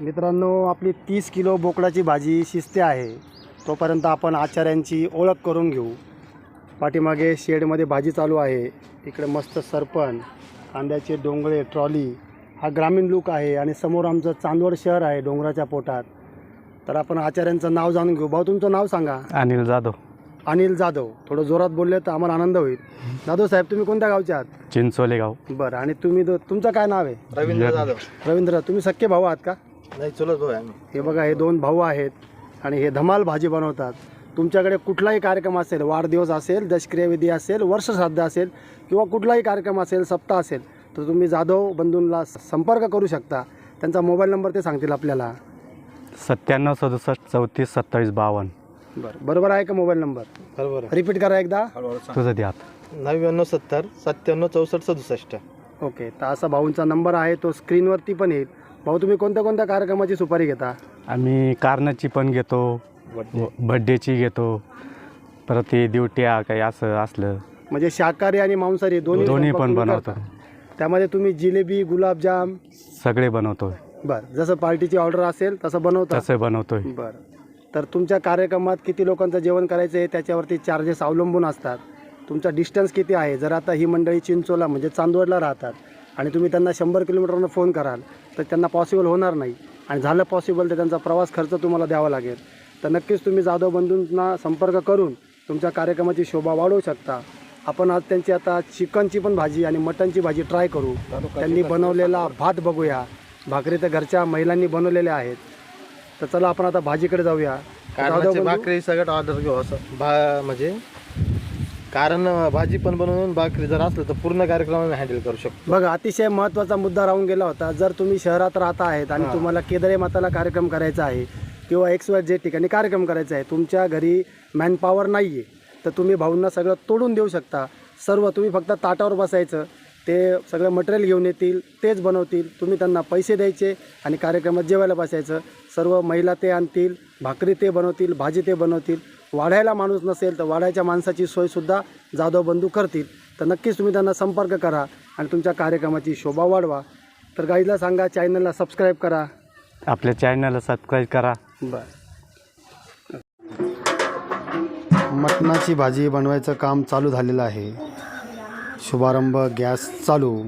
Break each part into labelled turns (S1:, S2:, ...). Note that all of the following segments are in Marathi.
S1: मित्रांनो आपली तीस किलो बोकडाची भाजी शिजते आहे. तोपर्यंत आपण आचार्यांची ओळख करून घेऊ. पाठीमागे शेडमध्ये भाजी चालू आहे. इकडे मस्त सरपण कांद्याचे डोंगळे ट्रॉली. हा ग्रामीण लूक आहे आणि समोर आमचं चांदवड शहर आहे डोंगराच्या पोटात. तर आपण आचार्यांचं नाव जाणून घेऊ. भाऊ तुमचं नाव सांगा.
S2: अनिल जाधव.
S1: अनिल जाधव. थोडं जोरात बोलले तर आम्हाला आनंद होईल. जाधव साहेब तुम्ही कोणत्या गावचे आहात?
S2: चिंचोले गाव.
S1: बरं आणि तुम्ही दो- तुमचं काय नाव आहे?
S3: रवींद्र जाधव.
S1: रवींद्र तुम्ही सख्खे भाऊ आहात का?
S3: नाही चुलत भाऊ आहे आम्ही.
S1: हे बघा हे दोन भाऊ आहेत आणि हे धमाल भाजी बनवतात. तुमच्याकडे कुठलाही कार्यक्रम असेल वाढदिवस असेल दशक्रियाविधी असेल वर्षश्राद्ध असेल किंवा कुठलाही कार्यक्रम असेल सप्ताह असेल तर तुम्ही जाधव बंधूंना संपर्क करू शकता. त्यांचा मोबाईल नंबर ते सांगतील आपल्याला.
S2: सत्त्याण्णव सदुसष्ट चौतीस सत्तावीस बावन्न.
S1: बरं. बरोबर आहे का मोबाईल नंबर?
S3: बरोबर
S1: रिपीट करा एकदा.
S2: तुझं ध्यात
S3: नव्याण्णव सत्तर सत्त्याण्णव चौसष्ट सदुसष्ट.
S1: ओके तर असा भाऊंचा नंबर आहे तो स्क्रीनवरती पण येईल. भाऊ तुम्ही कोणत्या कोणत्या कार्यक्रमाची सुपारी घेता?
S2: आम्ही कारणाची पण घेतो बड्डेची घेतो परत ते दिवट्या काही असं असलं.
S1: म्हणजे शाकाहारी आणि मांसाहारी दोन्ही
S2: दोन्ही पण बनवतो.
S1: त्यामध्ये तुम्ही जिलेबी गुलाबजाम?
S2: सगळे बनवतो.
S1: बरं जसं पार्टीची ऑर्डर असेल तसं बनवता?
S2: तसं बनवतोय.
S1: बरं. तर तुमच्या कार्यक्रमात किती लोकांचं जेवण करायचं आहे त्याच्यावरती चार्जेस अवलंबून असतात. तुमचा डिस्टन्स किती आहे? जर आता ही मंडळी चिंचोला म्हणजे चांदवडला राहतात आणि तुम्ही त्यांना शंभर किलोमीटरनं फोन कराल तर त्यांना पॉसिबल होणार नाही. आणि झालं पॉसिबल तर त्यांचा प्रवास खर्च तुम्हाला द्यावा लागेल. तर नक्कीच तुम्ही जाधव बंधूंना संपर्क करून तुमच्या कार्यक्रमाची शोभा वाढवू शकता. आपण आज त्यांची आता चिकनची पण भाजी आणि मटनची भाजी ट्राय करू. त्यांनी बनवलेला भात बघूया. भाकरी तर घरच्या महिलांनी बनवलेल्या आहेत. तर चला आपण आता भाजीकडे जाऊया. जाधव बंधू,
S3: भाकरी सगळ्यात ऑर्डर घेऊ असं. भा म्हणजे कारण भाजी पण बनवून भाकरी जर असलं तर पूर्ण कार्यक्रम आम्ही हँडल करू शकतो.
S1: बघा अतिशय महत्त्वाचा मुद्दा राहून गेला होता. जर तुम्ही शहरात राहता आहेत आणि तुम्हाला केदरे माताला कार्यक्रम करायचा आहे किंवा एक्स वाय जे ठिकाणी कार्यक्रम करायचा आहे तुमच्या घरी मॅनपॉवर नाही आहे तर तुम्ही भाऊंना सगळं तोडून देऊ शकता. सर्व तुम्ही फक्त ताटावर बसायचं ते सगळं मटेरियल घेऊन येतील तेच बनवतील तुम्ही त्यांना पैसे द्यायचे आणि कार्यक्रमात जेवायला बसायचं. सर्व महिला ते आणतील भाकरी ते बनवतील भाजी ते बनवतील. वाढायला माणूस नसेल तर वाढायच्या माणसाची सोयसुद्धा जाधव बंधू करतील. तर नक्कीच तुम्ही त्यांना संपर्क करा आणि तुमच्या कार्यक्रमाची शोभा वाढवा. तर गाईला सांगा चॅनलला सबस्क्राईब करा.
S2: आपल्या चॅनलला सबस्क्राईब करा.
S1: बर. मटणाची भाजी बनवायचं काम चालू झालेलं आहे. शुभारंभ गॅस चालू.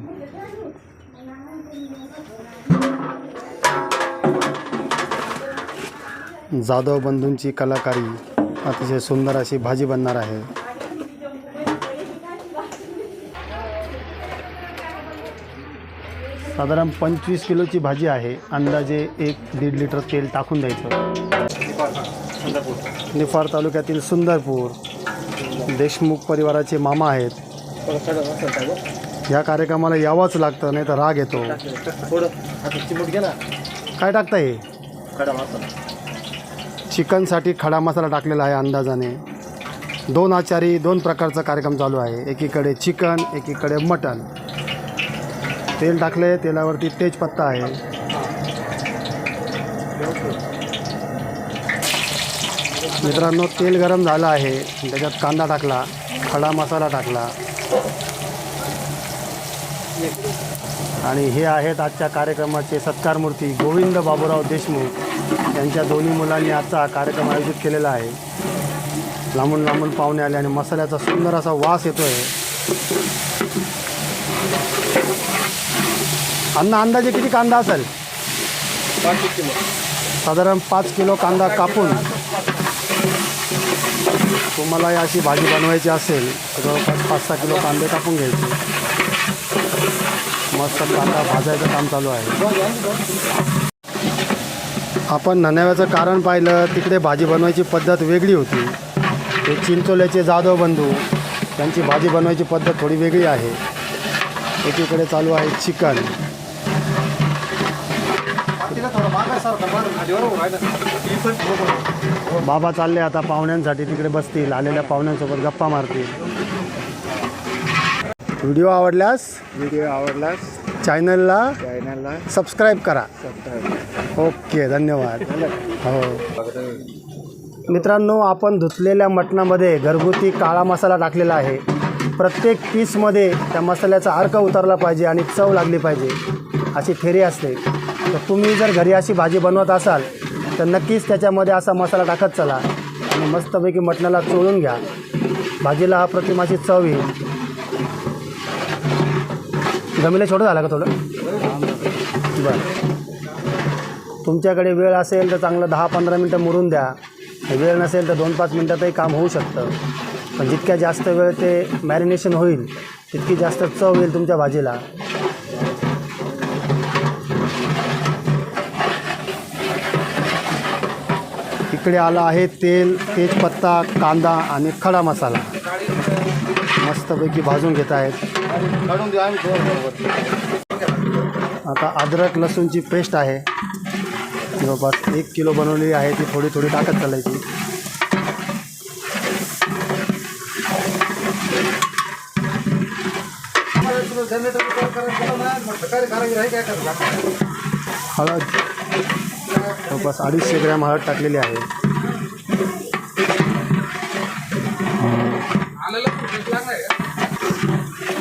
S1: जाधव बंधूंची कलाकारी. अतिशय सुंदर अशी भाजी बनणार आहे. साधारण पंचवीस किलोची भाजी आहे. अंदाजे एक दीड लिटर तेल टाकून द्यायचं. निफाड तालुक्यातील सुंदरपूर देशमुख परिवाराचे मामा आहेत. या कार्यक्रमाला यावंच लागतं नाही तर राग येतो. काय टाकता हे? चिकनसाठी खडा मसाला टाकलेला आहे अंदाजाने. दोन आचारी दोन प्रकारचा कार्यक्रम चालू आहे. एकीकडे चिकन एकीकडे मटन. तेल टाकले तेलावरती तेजपत्ता आहे. मित्रांनो तेल गरम झालं आहे. त्याच्यात कांदा टाकला खडा मसाला टाकला. आणि हे आहेत आजच्या कार्यक्रमाचे सत्कारमूर्ती गोविंद बाबूराव देशमुख. त्यांच्या दोन्ही मुलांनी आजचा हा कार्यक्रम आयोजित केलेला आहे. लांबून लांबून पाहुणे आले आणि मसाल्याचा सुंदर असा वास येतोय. अन्न अंदाजे किती कांदा असेल? साधारण पाच किलो कांदा कापून तुम्हाला अशी भाजी बनवायची असेल जवळपास पाच सहा किलो कांदे कापून घ्यायचे. मस्त कांदा भाजायचं काम चालू आहे. आपण नन्याव्याचं कारण पाहिलं तिकडे भाजी बनवायची पद्धत वेगळी होती. हे चिंचोल्याचे जाधव बंधू त्यांची भाजी बनवायची पद्धत थोडी वेगळी आहे. एकीकडे चालू आहे चिकन. बाबा चालले आता पाहुण्यांसाठी तिकडे बसतील आलेल्या पाहुण्यांसोबत गप्पा मारतील. व्हिडिओ आवडल्यास
S3: व्हिडिओ आवडलास
S1: चॅनलला
S3: चॅनलला
S1: सबस्क्राईब करा. ओके धन्यवाद. हो. मित्रांनो आपण धुतलेल्या मटणामध्ये घरगुती काळा मसाला टाकलेला आहे. प्रत्येक पीसमध्ये त्या मसाल्याचा अर्क उतरला पाहिजे आणि चव लागली पाहिजे अशी थेरी असते. तर तुम्ही जर घरी अशी भाजी बनवत असाल तर नक्कीच त्याच्यामध्ये असा मसाला टाकत चला आणि मस्तपैकी मटणाला चोळून घ्या. भाजीला अप्रतिमाची चव येईल. जमिला छोटं झालं का थोडं? बरं. तुमच्याकडे वेळ असेल तर चांगलं दहा पंधरा मिनटं मुरून द्या. वेळ नसेल तर दोन पाच मिनटातही काम होऊ शकतं. पण जितक्या जास्त वेळ ते मॅरिनेशन होईल तितकी जास्त चव येईल तुमच्या भाजीला. इकडे आलं आहे तेल तेजपत्ता कांदा आणि खडा मसाला. मस्तपैकी भाजून घेत आहेत. आता अद्रक लसूणची पेस्ट आहे. जवळपास एक किलो बनवलेली आहे ती थोडी थोडी टाकत चालायची. हळद. जवळपास अडीचशे ग्रॅम हळद टाकलेली आहे.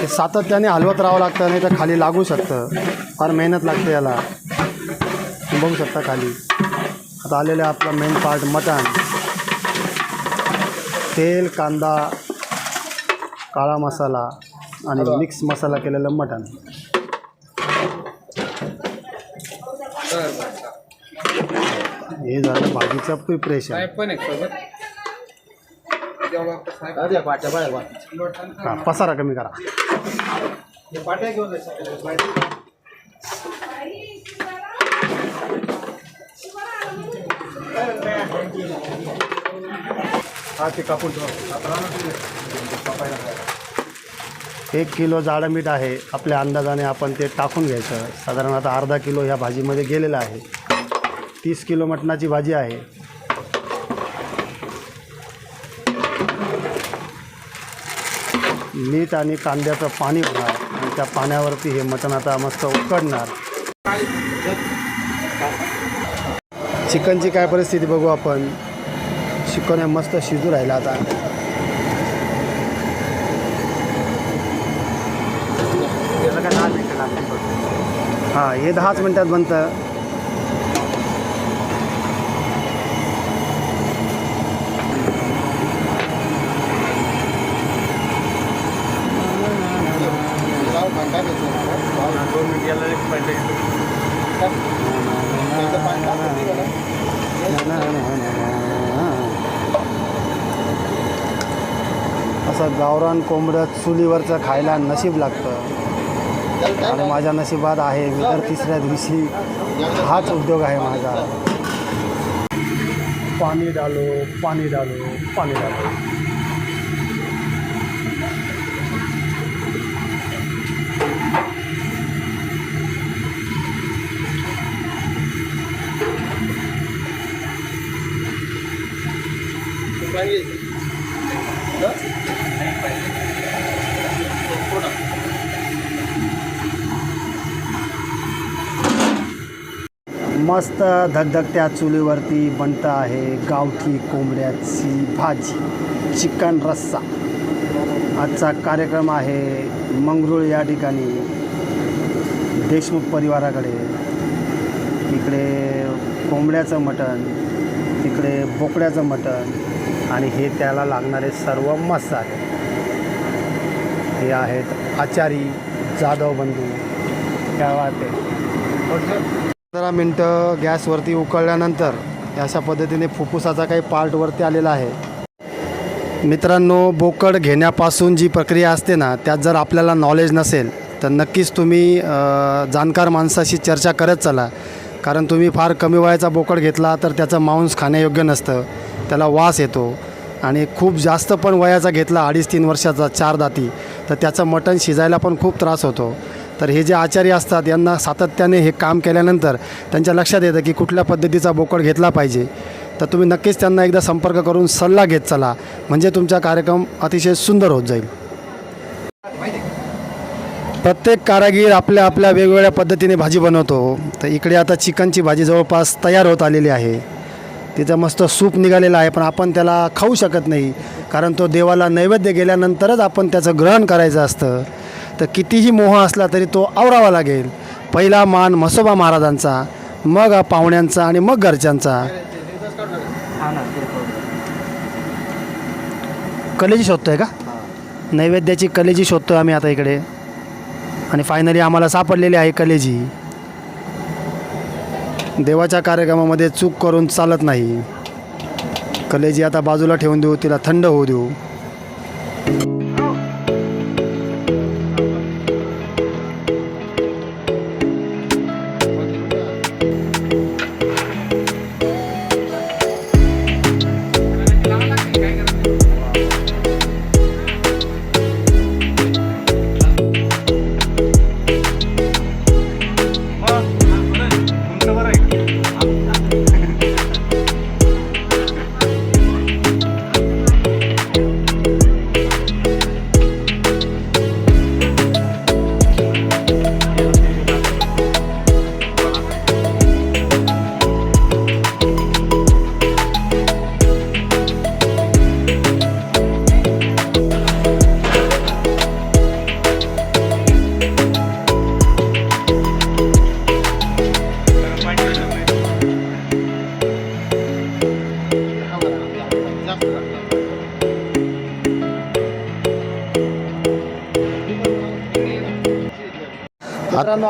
S1: सातत्याने हलवत राहावं लागतं नाही तर खाली लागू शकतं. फार मेहनत लागते याला. बघू शकता खाली. आता आलेलं आहे आपला मेन पार्ट मटण. तेल कांदा काळा मसाला आणि मिक्स मसाला केलेलं मटण. हे झालं भाजीचं प्रिपरेशन हां पसारा कमी करा. हा ते कापून एक किलो जाडं मीठ आहे. आपल्या अंदाजाने आपण ते टाकून घ्यायचं. साधारण आता अर्धा किलो ह्या भाजीमध्ये गेलेलं आहे. तीस किलो मटणाची भाजी आहे. मीठ आणि कांद्याचं पाणी होणार. आणि त्या पाण्यावरती हे मटण आता मस्त उकडणार. चिकनची काय परिस्थिती बघू आपण. हे मस्त शिजू राहिलं आता. हां हे दहाच मिनटात बनतं. असं गावरान कोंबडं चुलीवरचं खायला नशीब लागतं. आणि माझ्या नशिबात आहे मी तर तिसऱ्या दिवशी हाच उद्योग आहे माझा. पाणी डालो पाणी डालो पाणी डालो. मस्त धगधगत्या चुलीवरती बनतं आहे गावठी कोंबड्याची भाजी चिकन रस्सा. आजचा कार्यक्रम आहे मंगरूळ या ठिकाणी. देशमुख परिवाराकडे. इकडे कोंबड्याचं मटण तिकडे बोकड्याचं मटण आणि हे त्याला लागणारे सर्व मसाले. हे आहेत आचारी जाधव बंधू. काय वाटते पंधरा मिनटं गॅसवरती उकळल्यानंतर अशा पद्धतीने फुफ्फुसाचा काही पार्टवरती आलेला आहे. मित्रांनो बोकड घेण्यापासून जी प्रक्रिया असते ना त्यात जर आपल्याला नॉलेज नसेल तर नक्कीच तुम्ही जाणकार माणसाशी चर्चा करत चला. कारण तुम्ही फार कमी वयाचा बोकड घेतला तर त्याचं मांस खाण्यायोग्य नसतं. त्याला वास येतो. आणि खूप जास्त पण वयाचा घेतला अडीच तीन वर्षाचा चार दाती तर त्याचं मटण शिजायला पण खूप त्रास होतो. तर हे जे आचार्य असतात यांना सातत्याने हे काम केल्यानंतर त्यांच्या लक्षात येतं की कुठल्या पद्धतीचा बोकड घेतला पाहिजे. तर तुम्ही नक्कीच त्यांना एकदा संपर्क करून सल्ला घेत चला. म्हणजे तुमचा कार्यक्रम अतिशय सुंदर होत जाईल. प्रत्येक कारागीर आपल्या आपल्या वेगवेगळ्या पद्धतीने भाजी बनवतो. तर इकडे आता चिकनची भाजी जवळपास तयार होत आलेली आहे. तिचं मस्त सूप निघालेला आहे पण आपण त्याला खाऊ शकत नाही. कारण तो देवाला नैवेद्य गेल्यानंतरच आपण त्याचं ग्रहण करायचं असतं. तर कितीही मोह असला तरी तो आवरावा लागेल. पहिला मान म्हसोबा महाराजांचा मग पाहुण्यांचा आणि मग घरच्यांचा. कलेजी शोधतोय का? नैवेद्याची कलेजी शोधतोय आम्ही आता इकडे. आणि फायनली आम्हाला सापडलेली आहे कलेजी. देवाच्या कार्यक्रमामध्ये चूक करून चालत नाही. कलेजी आता बाजूला ठेवून देऊ तिला थंड होऊ देऊ.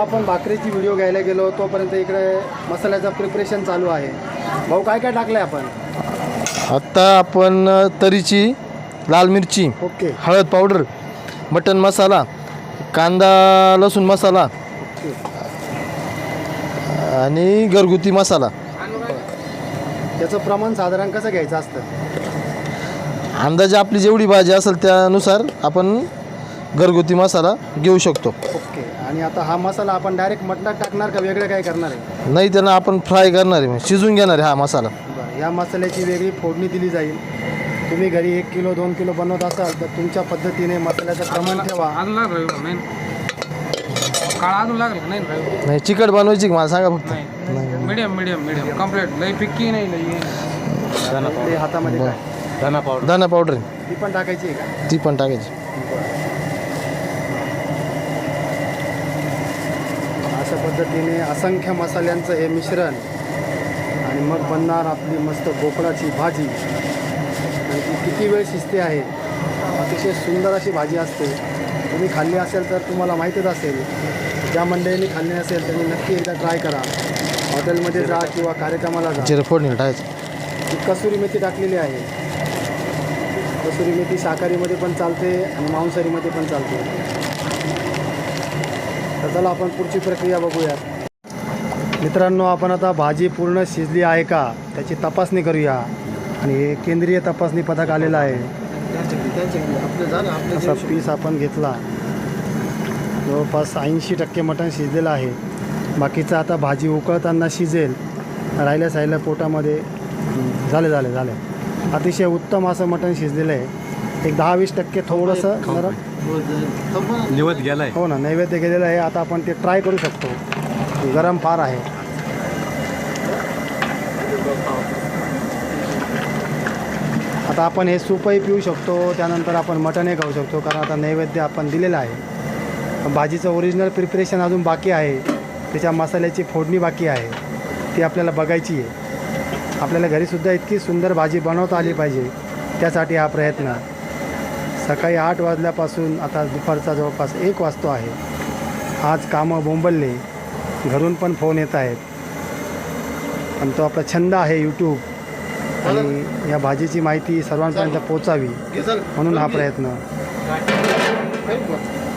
S1: आपण भाकरीची व्हिडिओ घ्यायला गेलो तोपर्यंत इकडे मसाल्याचं प्रिपरेशन चालू आहे. भाऊ काय काय टाकलंय आपण?
S3: आत्ता आपण तरीची लाल मिरची
S1: ओके.
S3: हळद पावडर मटन मसाला कांदा लसूण मसाला आणि घरगुती मसाला.
S1: त्याचं प्रमाण साधारण कसं घ्यायचं असतं?
S3: अंदाजे आपली जेवढी भाजी असेल त्यानुसार आपण घरगुती मसाला घेऊ शकतो.
S1: आणि आता हा मसाला आपण डायरेक्ट मटणात टाकणार का वेगळं काय करणार आहे?
S3: नाही त्यांना आपण फ्राय करणार आहे. म्हणजे शिजून घेणार आहे हा मसाला.
S1: बरं या मसाल्याची वेगळी फोडणी दिली जाईल. तुम्ही घरी एक किलो दोन किलो बनवत असाल तर तुमच्या पद्धतीने मसाल्याचं प्रमाण ठेवा.
S4: अजून लागलं रविवार नाही? काळा अजून लागलं नाही?
S3: नाही चिकट बनवायची का? मला सांगा फक्त.
S4: नाही. मीडियम मीडियम मीडियम कंप्लीट लई फिक्की नाही लई.
S1: ते हातामध्ये काय?
S2: धना पावडर
S3: पावडर
S1: ती पण टाकायची आहे का?
S3: ती पण टाकायची
S1: अशा पद्धतीने असंख्य मसाल्यांचं हे मिश्रण आणि मग बनणार आपली मस्त बोकडाची भाजी. आणि ती किती वेळ शिजते आहे? अतिशय सुंदर अशी भाजी असते. तुम्ही खाल्ली असेल तर तुम्हाला माहीतच असेल. ज्या मंडळींनी खाल्ली नसेल त्यांनी नक्की एकदा ट्राय करा. हॉटेलमध्ये जा किंवा कार्यक्रमाला जा.
S3: जिरं फोडणी टाकायचं
S1: ती कसुरी मेथी टाकलेली आहे. कसुरी मेथी शाकाहारीमध्ये पण चालते आणि मांसाहारीमध्ये पण चालते. तर चला आपण पुढची प्रक्रिया बघूयात. मित्रांनो आपण आता भाजी पूर्ण शिजली आहे का त्याची तपासणी करूया. आणि हे केंद्रीय तपासणी पथक आलेलं आहे. असा पीस आपण घेतला. जवळपास ऐंशी टक्के मटण शिजलेलं आहे. बाकीचं आता भाजी उकळताना शिजेल. राहिल्या साहिल्या पोटामध्ये झाले झाले झाले. अतिशय उत्तम असं मटण शिजलेलं आहे. एक दहा वीस टक्के थोडंसं नरम
S2: निवत गेलाय.
S1: हो ना नैवेद्य गेलेलं आहे. आता आपण ते ट्राय करू शकतो. गरम फार आहे. आता आपण हे सूपही पिऊ शकतो. त्यानंतर आपण मटणही खाऊ शकतो. कारण आता नैवेद्य आपण दिलेलं आहे. भाजीचं ओरिजिनल प्रिपरेशन अजून बाकी आहे. त्याच्या मसाल्याची फोडणी बाकी आहे. ती आपल्याला बघायची आहे. आपल्याला घरीसुद्धा इतकी सुंदर भाजी बनवता आली पाहिजे. त्यासाठी हा प्रयत्न. सकाळी आठ वाजल्यापासून आता दुपारचा जवळपास एक वाजतो आहे. आज कामं बोंबलले. घरून पण फोन येत आहेत. पण तो आपला छंद आहे यूट्यूब आणि या भाजीची माहिती सर्वांपर्यंत पोचावी म्हणून हा प्रयत्न.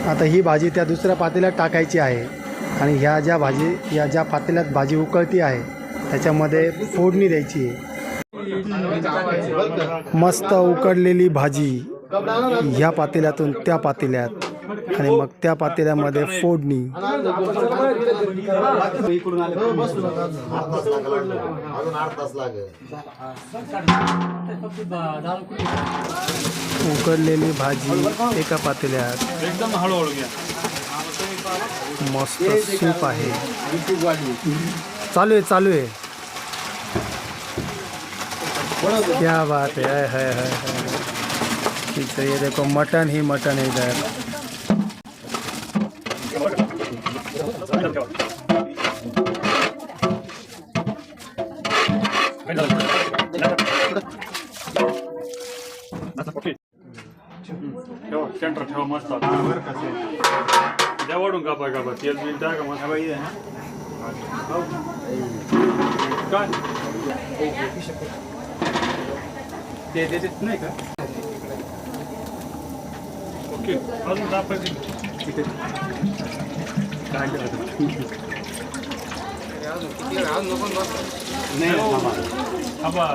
S1: आता ही भाजी त्या दुसऱ्या पातेल्यात टाकायची आहे. आणि ह्या ज्या भाजी या ज्या पातेल्यात भाजी उकळती आहे त्याच्यामध्ये फोडणी द्यायची आहे. मस्त उकडलेली भाजी. ह्या पातेल्यातून त्या पातेल्यात आणि मग त्या पातेल्यामध्ये फोडणी. उकडलेली भाजी एका पातेल्यात.
S2: एकदम हळूहळू
S1: मस्त सूप आहे. चालू आहे चालू आहे. क्या बात है हाय हाय है ठीक है ये देखो मटन ही मटन है इधर
S5: सेंटर ठेवा मस्त द्या वाढून कापा कापा तेल बिल टाका मस्त काय
S2: ते देत नाही का
S5: ओके अजून दापायची आबा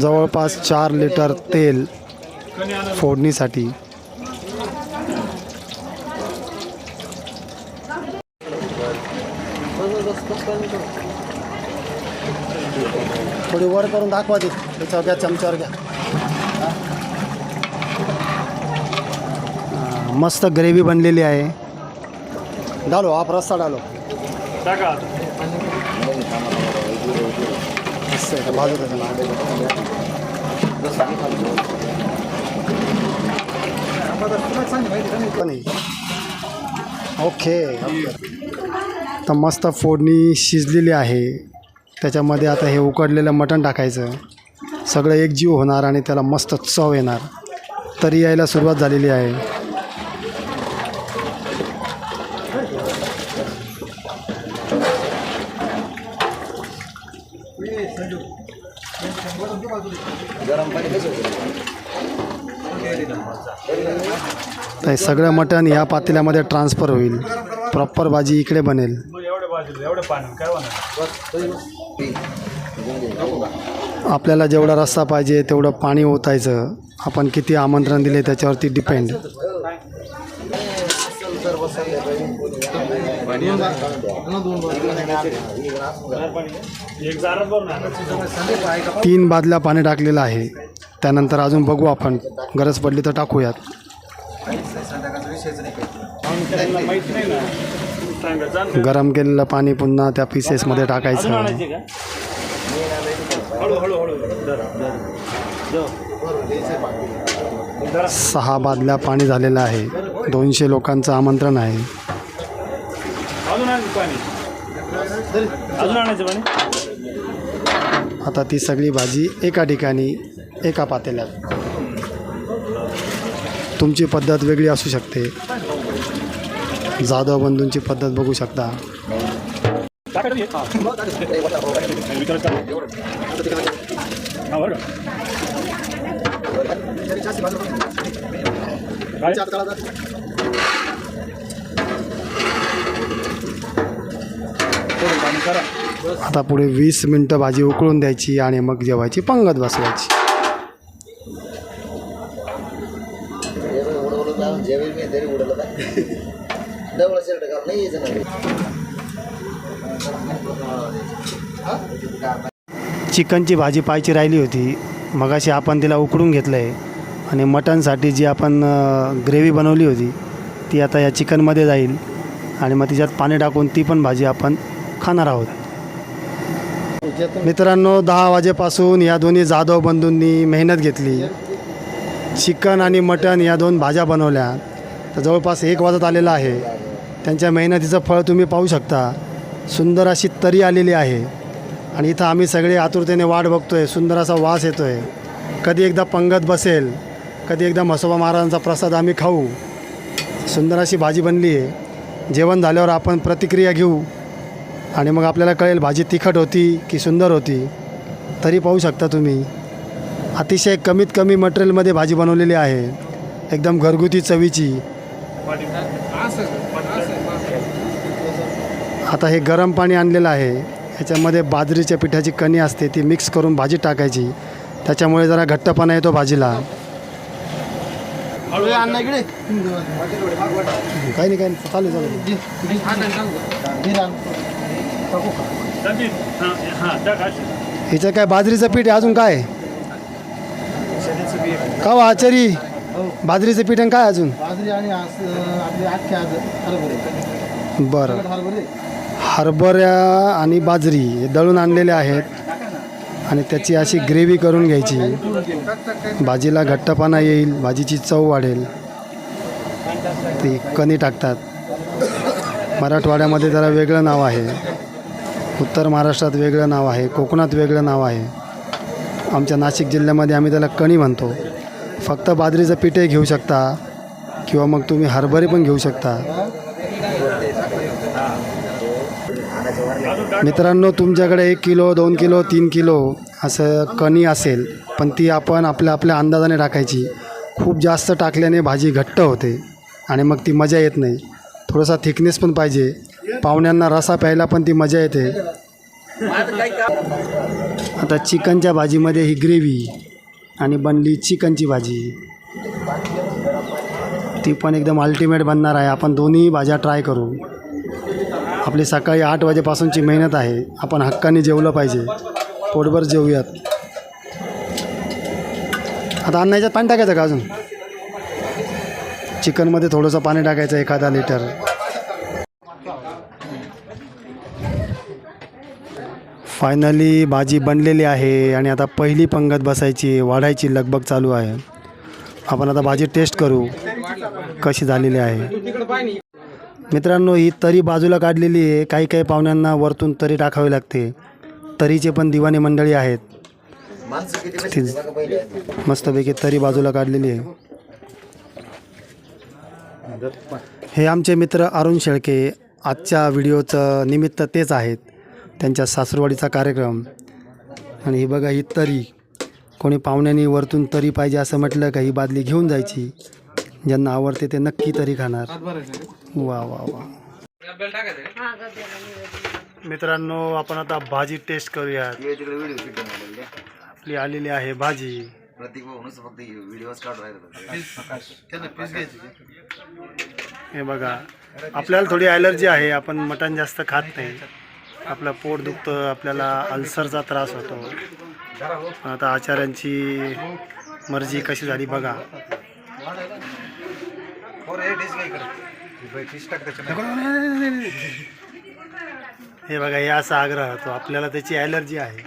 S1: जवळपास चार लिटर तेल फोडणीसाठी. थोडी वर करून दाखवा ते. त्याच्यावर घ्या चमच्यावर घ्या. मस्त ग्रेव्ही बनलेली आहे. डालो आप रस्ता डालो. ओके. तर मस्त फोडणी शिजलेली आहे. त्याच्यामध्ये आता हे उकडलेलं मटण टाकायचं. सगळं एकजीव होणार आणि त्याला मस्त चव येणार. तरी यायला सुरुवात झालेली आहे. नाही हे सगळं मटण या पातेल्यामध्ये ट्रान्सफर होईल. प्रॉपर भाजी इकडे बनेल. आपल्याला जेवढा रस्सा पाहिजे तेवढं पाणी ओतायचं. आपण किती आमंत्रण दिले त्याच्यावरती डिपेंड तीन बादल्या पाणी टाकलेलं आहे. त्यानंतर अजून बघू आपण. गरज पडली तर टाकूयात.
S5: माहीत नाही ना. सांगा जा ना.
S1: गरम केलेलं पाणी पुन्हा त्या पीसेसमध्ये टाकायचं.
S5: आणायचे का? हळू हळू हळू. धरा, धरा.
S1: सहा बादल्या पाणी झालेलं आहे. दोनशे लोकांचं आमंत्रण आहे.
S5: अजून आणायचं पाणी. अजून आणायचं पाणी?
S1: आता ती सगळी भाजी एका ठिकाणी एका पातेल्यात. तुमची पद्धत वेगळी असू शकते. जाधव बंधूंची पद्धत बघू शकता. आता पुढे वीस मिनटं भाजी उकळून द्यायची आणि मग जेवायची पंगत बसवायची. चिकनची भाजी पाहायची राहिली होती. मगाशी आपण तिला उकडून घेतलं आहे आणि मटनसाठी जी आपण ग्रेव्ही बनवली होती ती आता या चिकनमध्ये जाईल. आणि मग तिच्यात पाणी टाकून ती पण भाजी आपण खाणार आहोत. मित्रांनो दहा वाजेपासून या दोन्ही जाधव बंधूंनी मेहनत घेतली. चिकन आणि मटन या दोन भाज्या बनवल्या. तर जवळपास एक वाजत आलेला आहे. त्यांच्या मेहनतीचं फळ तुम्ही पाहू शकता. सुंदर अशी तरी आलेली आहे. आणि इथं आम्ही सगळे आतुरतेने वाट बघतो आहे सुंदर असा वास येतो आहे कधी एकदा पंगत बसेल. कधी एकदा म्हसोबा महाराजांचा प्रसाद आम्ही खाऊ. सुंदर अशी भाजी बनली आहे. जेवण झाल्यावर आपण प्रतिक्रिया घेऊ. आणि मग आपल्याला कळेल भाजी तिखट होती की सुंदर होती. तरी पाहू शकता तुम्ही. अतिशय कमीत कमी मटेरियलमध्ये भाजी बनवलेली आहे. एकदम घरगुती चवीची. आता हे गरम पाणी आणलेलं आहे. ह्याच्यामध्ये बाजरीच्या पिठाची कणी असते ती मिक्स करून भाजी टाकायची. त्याच्यामुळे जरा घट्टपणा येतो भाजीला. काही नाही काही नाही. चालू चालू
S5: संदीप हां हां टाक अशी.
S1: ह्याचं काय बाजरीचं पीठ आहे अजून काय? का हो आचारी? बाजरीचं पीठ आणि काय अजून? बरं. हरभऱ्या आणि बाजरी हे दळून आणलेले आहेत. आणि त्याची अशी ग्रेव्ही करून घ्यायची. भाजीला घट्टपणा येईल भाजीची चव वाढेल. ती कणी टाकतात. मराठवाड्यामध्ये त्याला वेगळं नाव आहे. उत्तर महाराष्ट्रात वेगळं नाव आहे. कोकणात वेगळं नाव आहे. आमच्या नाशिक जिल्ह्यामध्ये आम्ही त्याला कणी म्हणतो. फक्त बाजरीचं पिठे घेऊ शकता किंवा मग तुम्ही हरभरे पण घेऊ शकता. मित्रांनो तुमच्याकडे एक किलो दोन किलो तीन किलो असं कणी असेल पण ती आपण आपल्या आपल्या अंदाजाने टाकायची. खूप जास्त टाकल्याने भाजी घट्ट होते आणि मग ती मजा येत नाही. थोडासा थिकनेस पण पाहिजे. पाहुण्यांना रसा प्यायला पण ती मजा येते. आता चिकनच्या भाजीमध्ये ही ग्रेव्ही आणि बनली चिकनची भाजी. ती पण एकदम अल्टिमेट बनणार आहे. आपण दोन्ही भाज्या ट्राय करू. आपली सकाळी आठ वाजेपासूनची मेहनत आहे. आपण हक्काने जेवलं पाहिजे. पोटभर जेवूयात. आता अन्नाच्यात पाणी टाकायचं का अजून? चिकनमध्ये थोडंसं पाणी टाकायचं एखादा लिटर. फायनली भाजी बनलेली आहे आणि आता पहिली पंगत बसायची वाढायची लगबग चालू आहे. आपण आता भाजी टेस्ट करू कशी झालेली आहे. मित्रांनो ही तरी बाजूला काढलेली आहे. काही काही पाहुण्यांना वरतून तरी टाकावी लागते. तरीचे पण दिवाणी मंडळी आहेत. ती मस्तपैकी तरी बाजूला काढलेली आहे. हे आमचे मित्र अरुण शेळके. आजच्या व्हिडिओचं निमित्त तेच आहेत. त्यांच्या सासरवाडीचा कार्यक्रम. आणि ही बघा ही तरी. कोणी पाहुण्यांनी वरतून तरी पाहिजे असं म्हटलं का ही बादली घेऊन जायची. ज्यांना आवडते ते नक्की तरी खाणार. वा वा वा. मित्रांनो आपण आता भाजी टेस्ट करूया आपली आलेली आहे भाजी. हे बघा आपल्याला थोडी ॲलर्जी आहे. आपण मटण जास्त खात नाही. आपलं पोट दुखतं आपल्याला अल्सरचा त्रास होतो. आता आचार्यांची मर्जी कशी झाली बघा. हे बघा हे असा आग्रह होतो आपल्याला त्याची ॲलर्जी आहे.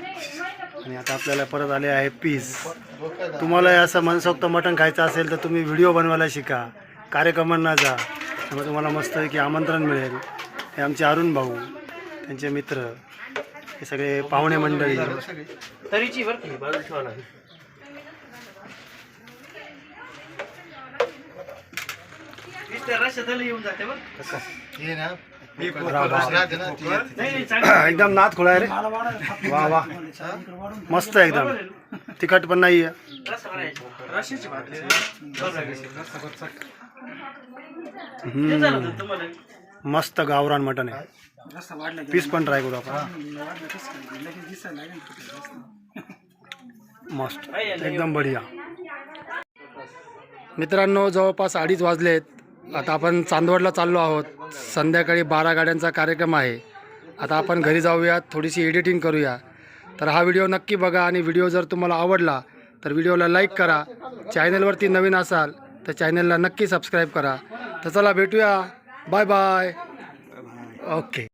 S1: आणि आता आपल्याला परत आले आहे पीस तुम्हाला असं मनसोक्त मटण खायचं असेल तर तुम्ही व्हिडिओ बनवायला शिका. कार्यक्रमांना जा. त्यामुळे तुम्हाला मस्त की आमंत्रण मिळेल. हे आमचे अरुण भाऊ त्यांचे मित्र हे सगळे पाहुणे मंडळी. एकदम नात खोळा आहे रे. वा वा. मस्त आहे एकदम. तिखट पण नाही आहे. मस्त गावरान मटन आहे. पीस पण ट्राय करू आपण. मस्त. एकदम बढिया. मित्रांनो जवळपास अडीच वाजलेत आता आपण चांदवडला चाललो आहोत. संध्याकाळी बारा गाड्यांचा कार्यक्रम आहे. आता आपण घरी जाऊया थोडीशी एडिटिंग करूया. तर हा व्हिडिओ नक्की बघा आणि व्हिडिओ जर तुम्हाला आवडला तर व्हिडिओला लाईक करा. चॅनलवरती नवीन असाल तर चॅनलला नक्की सबस्क्राईब करा. तर चला भेटूया. Bye bye okay